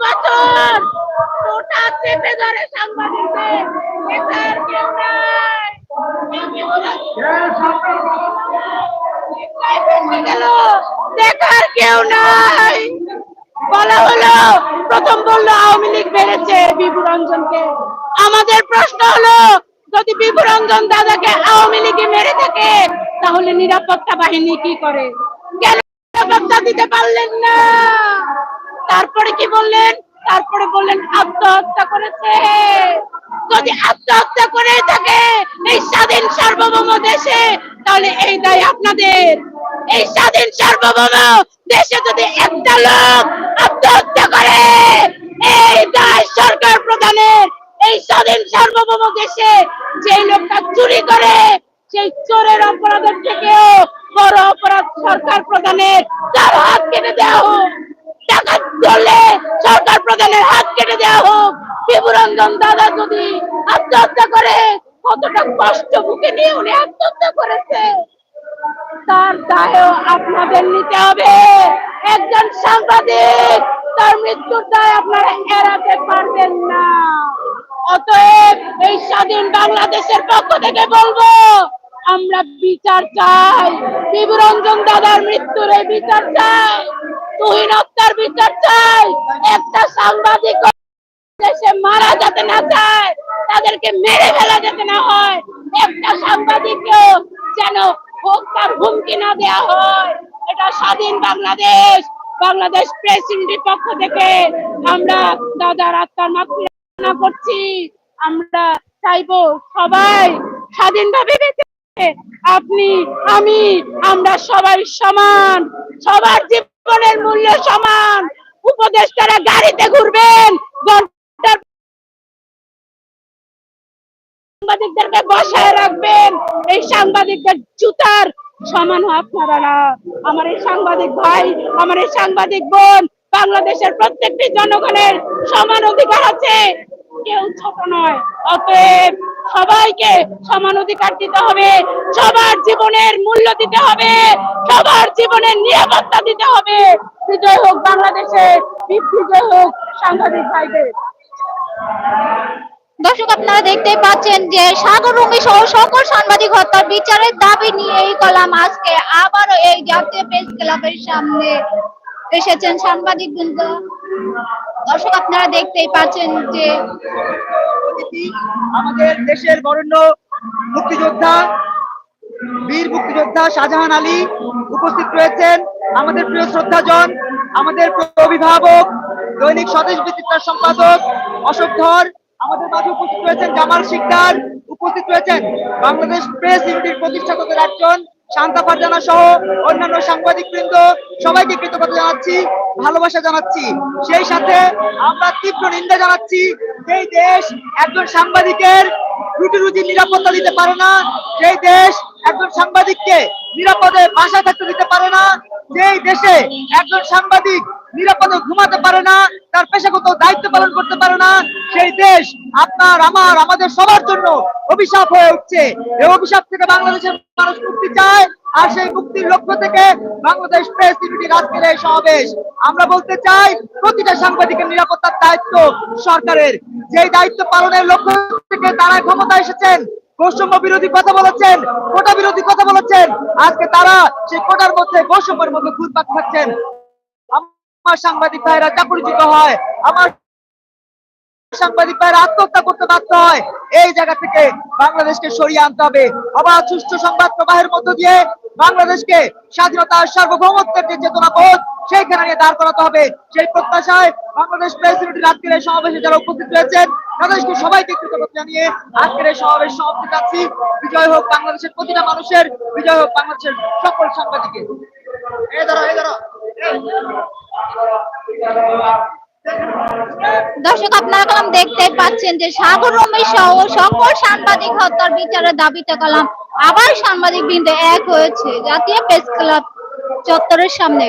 বছর কোটা চেপে ধরে সাংবাদিকদের। কেউ নাই। গেল। দেখার কেউ বলা হলো প্রথম বলল আওয়ামী লীগ রঞ্জনকে। আমাদের প্রশ্ন হলো যদি বিভু রঞ্জন দাদাকে আওয়ামী লীগে মেরে থাকে তাহলে নিরাপত্তা বাহিনী কি করে? কেন নিরাপত্তা দিতে পারলেন না? তারপরে কি বললেন? তারপরে বললেন, আত্মহত্যা করেছে। যদি আত্মহত্যা করে থাকে এই স্বাধীন সার্বভৌম দেশে, তাহলে এই দায় আপনাদের। এই স্বাধীন সার্বভৌম দেশে যদি একটা লোক আত্মহত্যা করে, এই দায় সরকার প্রধানের। এই স্বাধীন সার্বভৌম দেশে যে লোকটা চুরি করে, সেই চোরের অপরাধের থেকেও বড় অপরাধ সরকার প্রধানের। তার হাত কেটে দেওয়া হোক। টাকা ধরলে সরকার প্রধানের হাত কেটে দেওয়া হোক। বিভুরঞ্জন দাদা যদি আত্মহত্যা করে, কতটা কষ্ট বুকে নিয়ে উনি আত্মহত্যা করেছে। তার দায়ও আপনাদের নিতে হবে। একজন সাংবাদিক, তার মৃত্যুর দায় আপনারা এড়াতে পারবেন না। অতএব এই স্বাধীন বাংলাদেশের পক্ষ থেকে বলব আমরা বিচার চাই। বিভুরঞ্জন দাদার মৃত্যুর এই বিচার চাই। তুহিন হত্যার বিচার চাই। একটা সাংবাদিক দেশে মারা যাতে না যায় তাদেরকে মেরে ফেলা যাতে না হয়। একটা সাংবাদিককেও যেন হত্যার হুমকি না দেওয়া হয়। এটা স্বাধীন বাংলাদেশ। বাংলাদেশ প্রেস ইউনিটির পক্ষ থেকে আমরা দাদার আত্মার মাফিয়া করছি। আমরা চাইব সবাই স্বাধীনভাবে বেঁচে। আপনি, আমি, আমরা সবাই সমান। সবার জীবনের মূল্য সমান। উপদেষ্টারা গাড়িতে ঘুরবেন। সাংবাদিকদেরকে বসায় রাখবেন। এই সাংবাদিকদের জুতার সমান আপনারা না। আমার এই সাংবাদিক ভাই, আমার এই সাংবাদিক বোন, বাংলাদেশের প্রত্যেকটি জনগণের সমান অধিকার আছে। কেউ ছোট নয়। অতএব সবাইকে সমান অধিকার দিতে হবে, সবার জীবনের মূল্য দিতে হবে, সবার জীবনের নিরাপত্তা দিতে হবে। বিজয় হোক বাংলাদেশে, বিজয় হোক সাংবাদিক ভাইদের। দর্শক, আপনারা দেখতেই পাচ্ছেন যে সাগর রুমি সহ সকল সাংবাদিক হত্যার বিচারের দাবি নিয়ে এই কলাম আজকে আবারও এই জাতীয় প্রেস ক্লাবের সামনে। এসেছেন সাংবাদিক বৃন্দ। দর্শক, আপনারা দেখতেই পাচ্ছেন যে আমাদের দেশের বরেণ্য মুক্তিযোদ্ধা, বীর মুক্তিযোদ্ধা শাহজাহান আলী উপস্থিত রয়েছেন। আমাদের প্রিয় শ্রদ্ধাজন, আমাদের প্রিয় অভিভাবক, দৈনিক স্বদেশ বিচিত্রার সম্পাদক অশোক ধর, আমাদের মাঝে উপস্থিত রয়েছেন জামাল শিকদার, উপস্থিত রয়েছেন বাংলাদেশ প্রেস ইউনিটির প্রতিষ্ঠাতাদের একজন শান্তা ফারজানা সহ অন্যান্য সাংবাদিক বৃন্দ সবাইকে কৃতজ্ঞতা জানাচ্ছি, ভালোবাসা জানাচ্ছি। সেই সাথে আমরা তীব্র নিন্দা জানাচ্ছি সেই দেশ একজন সাংবাদিকের রুটি রুটি নিরাপত্তা দিতে পারে না সেই দেশ একজন সাংবাদিককে নিরাপদে বাসা থাকতে দিতে পারে না যেই দেশে একজন সাংবাদিক নিরাপদে ঘুমাতে পারে না, তার পেশাগত দায়িত্ব পালন করতে পারে না, সেই দেশ আপনার, আমার, আমাদের সবার জন্য অভিশাপ হয়ে উঠছে। এই অভিশাপ থেকে বাংলাদেশের মানুষ মুক্তি চায়, আর সেই মুক্তির লক্ষ্য থেকে বাংলাদেশ প্রেস ইউনিটির আজকের এই সমাবেশ। আমরা বলতে চাই, প্রতিটা সাংবাদিকের নিরাপত্তার দায়িত্ব সরকারের। যেই দায়িত্ব পালনের লক্ষ্য থেকে তারা ক্ষমতা এসেছেন, বৈষম্য বিরোধী কথা বলেছেন, কোটা বিরোধী কথা বলেছেন, আজকে তারা সেই কোটার মধ্যে বৈষম্যের মধ্যে ঘুরপাক খাচ্ছেন। আমার সাংবাদিক ভাইরা চাকরিচ্যুত হয়, আমার সাংবাদিক ভাইরা আত্মহত্যা করতে বাধ্য হয়, এই জায়গা থেকে বাংলাদেশকে সরিয়ে আনতে হবে। সংবাদ প্রবাহের মধ্য দিয়ে বাংলাদেশকে স্বাধীনতার সার্বভৌমত্বের যে চেতনা বোধ, সেইখানে নিয়ে দাঁড় করাতে হবে। সেই প্রত্যাশায় বাংলাদেশ এই সমাবেশে যারা উপস্থিত রয়েছেন, তাদেরকে সবাইকে কৃতজ্ঞতা জানিয়ে আজকের এই সমাবেশ সমাপ্তি চাচ্ছি। বিজয় হোক বাংলাদেশের প্রতিটা মানুষের, বিজয় হোক বাংলাদেশের সকল সাংবাদিকের। দর্শক, আপনারা কলাম দেখতে পাচ্ছেন যে সাগর রমেশ সহ সকল সাংবাদিক হত্যার বিচারের দাবিতে কলাম। আবার সাংবাদিক বৃন্দ এক হয়েছে। জাতীয় প্রেস ক্লাব চত্বরের সামনে।